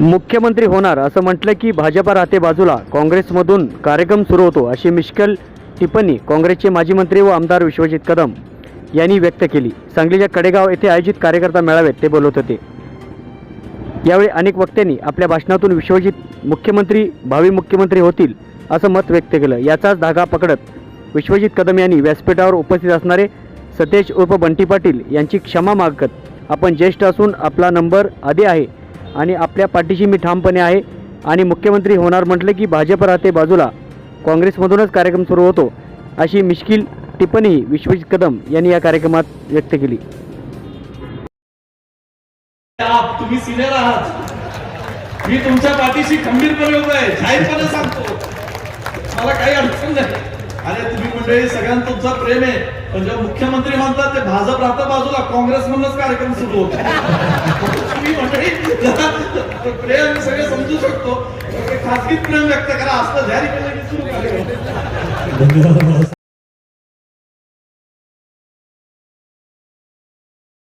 मुख्यमंत्री होणार असं म्हटलं की भाजपा राहते बाजूला. काँग्रेसमधून कार्यक्रम सुरू होतो अशी मिश्कल टिप्पणी काँग्रेसचे माजी मंत्री व आमदार विश्वजित कदम यांनी व्यक्त केली. सांगलीच्या कडेगाव येथे आयोजित कार्यकर्ता मेळाव्यात ते बोलत होते. यावेळी अनेक वक्त्यांनी आपल्या भाषणातून विश्वजित मुख्यमंत्री भावी मुख्यमंत्री होतील असं मत व्यक्त केलं. याचाच धागा पकडत विश्वजित कदम यांनी व्यासपीठावर उपस्थित असणारे सतेज उर्फ बंटी पाटील यांची क्षमा मागत आपण ज्येष्ठ असून आपला नंबर आधी आहे. आणि आपल्या पाठीशी मी ठामपणे आहे आणि मुख्यमंत्री होणार म्हटलं की भाजप राहते बाजूला. काँग्रेसमधूनच कार्यक्रम सुरू होतो अशी मिश्किल टिप्पणी विश्वजित कदम यांनी या कार्यक्रमात व्यक्त केली. तुम्ही सिनियर आहात. मी तुमच्या पाठीशी खंबीरपणे उभा आहे. जाहीरपणे सांगतो. मला काही अडचण नाही. अरे तुम्ही मंडळी सगळ्यांना तुमचा प्रेम आहे. पण जेव्हा मुख्यमंत्री म्हणतात ते भाजप राहतं बाजूला काँग्रेस म्हणूनच कार्यक्रम सुरू होतो. प्रेम सगळे समजू शकतो. खासगीत प्रेम व्यक्त करा असलं जाहीर केलं की सुरू कार्यक्रम